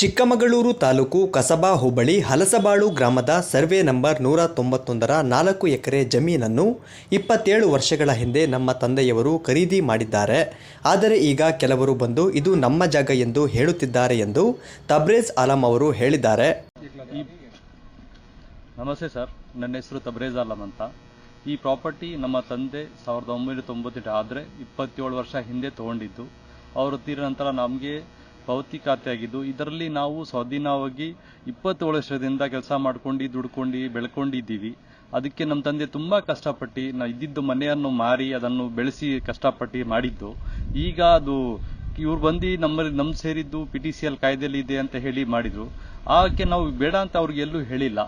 ಚಿಕ್ಕಮಗಳೂರು ತಾಲೂಕು ಕಸಬಾ ಹೋಬಳಿ ಹಲಸಬಾಳು ಗ್ರಾಮದ survey number ನೂರ ತೊಂಬತ್ತೊಂದರ ನಾಲ್ಕು ಎಕರೆ ಜಮೀನನ್ನು ಇಪ್ಪತ್ತೇಳು ವರ್ಷಗಳ ಹಿಂದೆ ನಮ್ಮ ತಂದೆಯವರು ಖರೀದಿ ಮಾಡಿದ್ದಾರೆ. ಆದರೆ ಈಗ ಕೆಲವರು ಬಂದು ಇದು ನಮ್ಮ ಜಾಗ ಎಂದು ಹೇಳುತ್ತಿದ್ದಾರೆ ಎಂದು ತಬ್ರೇಜ್ ಆಲಂ ಅವರು ಹೇಳಿದ್ದಾರೆ. ನಮಸ್ತೆ ಸರ್. ನನ್ನ ಹೆಸರು ತಬ್ರೇಜ್ ಆಲಂ ಅಂತ. ಈ ಪ್ರಾಪರ್ಟಿ ನಮ್ಮ ತಂದೆ ಸಾವಿರದ ಒಂಬೈನೂರ ತೊಂಬತ್ತೆಂಟು ಆದರೆ ಇಪ್ಪತ್ತೇಳು ವರ್ಷ ಹಿಂದೆ ತಗೊಂಡಿದ್ದು. ಅವರು ತೀರ ನಂತರ ನಮಗೆ ಪಾವತಿ ಖಾತೆ ಆಗಿದ್ದು ಇದರಲ್ಲಿ ನಾವು ಸ್ವಾಧೀನವಾಗಿ ಇಪ್ಪತ್ತೇಳು ವರ್ಷದಿಂದ ಕೆಲಸ ಮಾಡ್ಕೊಂಡು, ದುಡ್ಕೊಂಡು, ಬೆಳ್ಕೊಂಡಿದ್ದೀವಿ. ಅದಕ್ಕೆ ನಮ್ಮ ತಂದೆ ತುಂಬ ಕಷ್ಟಪಟ್ಟು, ನಾ ಇದ್ದಿದ್ದು ಮನೆಯನ್ನು ಮಾರಿ, ಅದನ್ನು ಬೆಳೆಸಿ ಕಷ್ಟಪಟ್ಟು ಮಾಡಿದ್ದು. ಈಗ ಅದು ಇವ್ರು ಬಂದು ನಮ್ಮಲ್ಲಿ ನಮ್ಮ ಸೇರಿದ್ದು ಪಿ ಟಿ ಸಿ ಎಲ್ ಕಾಯ್ದೆಯಲ್ಲಿ ಇದೆ ಅಂತ ಹೇಳಿ ಮಾಡಿದ್ರು. ಆಕೆ ನಾವು ಬೇಡ ಅಂತ ಅವ್ರಿಗೆ ಎಲ್ಲೂ ಹೇಳಿಲ್ಲ.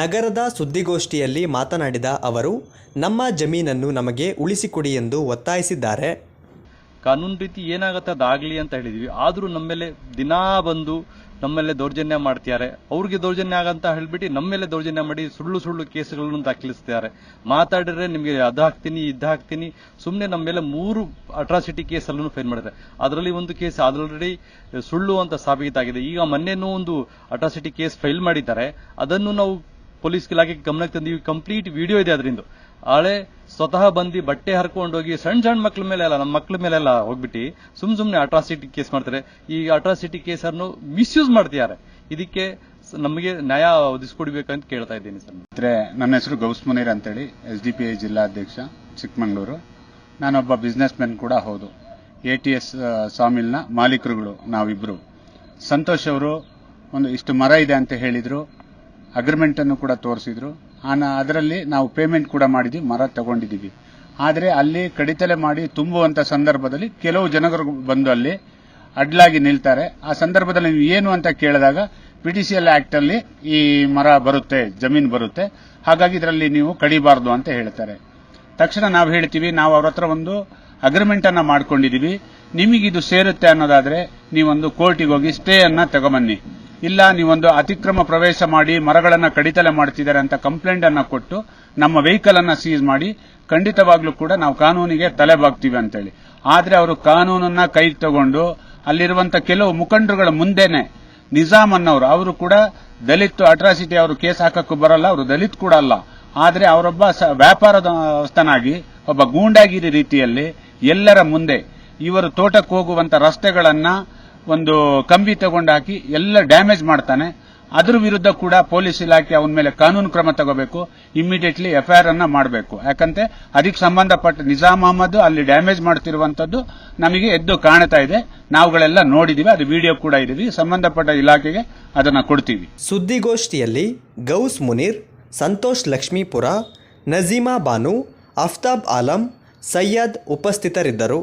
ನಗರದ ಸುದ್ದಿಗೋಷ್ಠಿಯಲ್ಲಿ ಮಾತನಾಡಿದ ಅವರು, ನಮ್ಮ ಜಮೀನನ್ನು ನಮಗೆ ಉಳಿಸಿಕೊಡಿ ಎಂದು ಒತ್ತಾಯಿಸಿದ್ದಾರೆ. ಕಾನೂನು ರೀತಿ ಏನಾಗತ್ತೆ ಅದಾಗ್ಲಿ ಅಂತ ಹೇಳಿದ್ವಿ. ನಮ್ಮ ಮೇಲೆ ದಿನಾ ಬಂದು ನಮ್ಮೇಲೆ ದೌರ್ಜನ್ಯ ಮಾಡ್ತಿದ್ದಾರೆ. ಅವ್ರಿಗೆ ದೌರ್ಜನ್ಯ ಆಗಂತ ಹೇಳ್ಬಿಟ್ಟು ನಮ್ಮೇಲೆ ದೌರ್ಜನ್ಯ ಮಾಡಿ ಸುಳ್ಳು ಸುಳ್ಳು ಕೇಸುಗಳನ್ನು ದಾಖಲಿಸ್ತಿದ್ದಾರೆ. ಮಾತಾಡಿದ್ರೆ ನಿಮಗೆ ಅದು ಹಾಕ್ತೀನಿ, ಇದು ಹಾಕ್ತೀನಿ. ಸುಮ್ಮನೆ ನಮ್ಮ ಮೇಲೆ ಮೂರು ಅಟ್ರಾಸಿಟಿ ಕೇಸಲ್ಲೂ ಫೈಲ್ ಮಾಡಿದ್ದಾರೆ. ಅದರಲ್ಲಿ ಒಂದು ಕೇಸ್ ಆಲ್ರೆಡಿ ಸುಳ್ಳು ಅಂತ ಸಾಬೀತಾಗಿದೆ. ಈಗ ಮೊನ್ನೆನೂ ಒಂದು ಅಟ್ರಾಸಿಟಿ ಕೇಸ್ ಫೈಲ್ ಮಾಡಿದ್ದಾರೆ. ಅದನ್ನು ನಾವು ಪೊಲೀಸ್ ಇಲಾಖೆಗೆ ಗಮನಕ್ಕೆ ತಂದೀವಿ ಕಂಪ್ಲೀಟ್ ವಿಡಿಯೋ ಇದೆ ಅದರಿಂದ. ಆಳೆ ಸ್ವತಃ ಬಂದು ಬಟ್ಟೆ ಹರ್ಕೊಂಡು ಹೋಗಿ ಸಣ್ಣ ಸಣ್ಣ ಮಕ್ಳ ಮೇಲೆ ಅಲ್ಲ, ನಮ್ಮ ಮಕ್ಳ ಮೇಲೆಲ್ಲ ಹೋಗ್ಬಿಟ್ಟು, ಸುಮ್ ಸುಮ್ನೆ ಅಟ್ರಾಸಿಟಿ ಕೇಸ್ ಮಾಡ್ತಾರೆ. ಈ ಅಟ್ರಾಸಿಟಿ ಕೇಸ್ ಅನ್ನು ಮಿಸ್ಯೂಸ್ ಮಾಡ್ತಿದ್ದಾರೆ. ಇದಕ್ಕೆ ನಮಗೆ ನ್ಯಾಯ ಒದಗಿಸ್ಕೊಡ್ಬೇಕಂತ ಕೇಳ್ತಾ ಇದ್ದೀನಿ ಸರ್. ನನ್ನ ಹೆಸರು ಗೌಸ್ ಮುನೀರ್ ಅಂತೇಳಿ, ಎಸ್ ಡಿ ಪಿ ಐ ಜಿಲ್ಲಾಧ್ಯಕ್ಷ ಚಿಕ್ಕಮಗಳೂರು. ನಾನೊಬ್ಬ ಬಿಸ್ನೆಸ್ ಮ್ಯಾನ್ ಕೂಡ ಹೌದು. ಎ ಟಿ ಎಸ್ ಸಾಮಿಲ್ನ ಮಾಲೀಕರುಗಳು ನಾವಿಬ್ರು. ಸಂತೋಷ್ ಅವರು ಒಂದು ಇಷ್ಟು ಮರ ಇದೆ ಅಂತ ಹೇಳಿದ್ರು. ಅಗ್ರಿಮೆಂಟ್ ಅನ್ನು ಕೂಡ ತೋರಿಸಿದ್ರು. ಅದರಲ್ಲಿ ನಾವು ಪೇಮೆಂಟ್ ಕೂಡ ಮಾಡಿದ್ವಿ, ಮರ ತಗೊಂಡಿದ್ದೀವಿ. ಆದರೆ ಅಲ್ಲಿ ಕಡಿತಲೆ ಮಾಡಿ ತುಂಬುವಂತ ಸಂದರ್ಭದಲ್ಲಿ ಕೆಲವು ಜನಗಳು ಬಂದು ಅಲ್ಲಿ ಅಡ್ಲಾಗಿ ನಿಲ್ತಾರೆ. ಆ ಸಂದರ್ಭದಲ್ಲಿ ನೀವು ಏನು ಅಂತ ಕೇಳಿದಾಗ ಪಿಟಿಸಿಎಲ್ ಆಕ್ಟ್ ಅಲ್ಲಿ ಈ ಮರ ಬರುತ್ತೆ, ಜಮೀನು ಬರುತ್ತೆ. ಹಾಗಾಗಿ ಇದರಲ್ಲಿ ನೀವು ಕಡಿಬಾರದು ಅಂತ ಹೇಳ್ತಾರೆ. ತಕ್ಷಣ ನಾವು ಹೇಳ್ತೀವಿ, ನಾವು ಅವ್ರ ಹತ್ರ ಒಂದು ಅಗ್ರಿಮೆಂಟ್ ಅನ್ನ ಮಾಡ್ಕೊಂಡಿದೀವಿ ನಿಮಗಿದು ಸೇರುತ್ತೆ ಅನ್ನೋದಾದ್ರೆ ನೀವೊಂದು ಕೋರ್ಟಿಗೆ ಹೋಗಿ ಸ್ಟೇ ಅನ್ನ ತಗೊಂಬನ್ನಿ. ಇಲ್ಲ, ನೀವೊಂದು ಅತಿಕ್ರಮ ಪ್ರವೇಶ ಮಾಡಿ ಮರಗಳನ್ನು ಕಡಿತಲೆ ಮಾಡ್ತಿದ್ದಾರೆ ಅಂತ ಕಂಪ್ಲೇಂಟ್ ಅನ್ನ ಕೊಟ್ಟು ನಮ್ಮ ವೆಹಿಕಲ್ ಅನ್ನ ಸೀಸ್ ಮಾಡಿ ಖಂಡಿತವಾಗ್ಲೂ ಕೂಡ ನಾವು ಕಾನೂನಿಗೆ ತಲೆ ಬಾಗ್ತೀವಿ ಅಂತೇಳಿ. ಆದ್ರೆ ಅವರು ಕಾನೂನನ್ನ ಕೈಗೆ ತಗೊಂಡು ಅಲ್ಲಿರುವಂತ ಕೆಲವು ಮುಖಂಡರುಗಳ ಮುಂದೆನೆ ನಿಜಾಮ್ ಅನ್ನೋರು, ಅವರು ಕೂಡ ದಲಿತ್ ಅಟ್ರಾಸಿಟಿ ಅವರು ಕೇಸ್ ಹಾಕಕ್ಕೂ ಬರಲ್ಲ, ಅವರು ದಲಿತ್ ಕೂಡ ಅಲ್ಲ. ಆದ್ರೆ ಅವರೊಬ್ಬ ವ್ಯಾಪಾರದಸ್ತನಾಗಿ ಒಬ್ಬ ಗೂಂಡಾಗಿರಿ ರೀತಿಯಲ್ಲಿ ಎಲ್ಲರ ಮುಂದೆ ಇವರು ತೋಟಕ್ಕೆ ಹೋಗುವಂತ ರಸ್ತೆಗಳನ್ನ ಒಂದು ಕಂಬಿ ತಗೊಂಡಾಕಿ ಎಲ್ಲ ಡ್ಯಾಮೇಜ್ ಮಾಡ್ತಾನೆ. ಅದ್ರ ವಿರುದ್ಧ ಕೂಡ ಪೊಲೀಸ್ ಇಲಾಖೆ ಅವನ ಮೇಲೆ ಕಾನೂನು ಕ್ರಮ ತಗೋಬೇಕು. ಇಮಿಡಿಯೇಟ್ಲಿ ಎಫ್ಐಆರ್ ಅನ್ನ ಮಾಡಬೇಕು. ಯಾಕಂತೆ ಅದಕ್ಕೆ ಸಂಬಂಧಪಟ್ಟ ನಿಜಾಮ್ ಅಹಮದ್ ಅಲ್ಲಿ ಡ್ಯಾಮೇಜ್ ಮಾಡ್ತಿರುವಂತದ್ದು ನಮಗೆ ಎದ್ದು ಕಾಣ್ತಾ ಇದೆ. ನಾವುಗಳೆಲ್ಲ ನೋಡಿದೀವಿ. ಅದು ವಿಡಿಯೋ ಕೂಡ ಇದೀವಿ ಸಂಬಂಧಪಟ್ಟ ಇಲಾಖೆಗೆ ಅದನ್ನ ಕೊಡ್ತೀವಿ. ಸುದ್ದಿಗೋಷ್ಠಿಯಲ್ಲಿ ಗೌಸ್ ಮುನೀರ್, ಸಂತೋಷ್ ಲಕ್ಷ್ಮೀಪುರ, ನಜೀಮಾ ಬಾನು, ಅಫ್ತಾಬ್ ಆಲಂ ಸಯ್ಯದ್ ಉಪಸ್ಥಿತರಿದ್ದರು.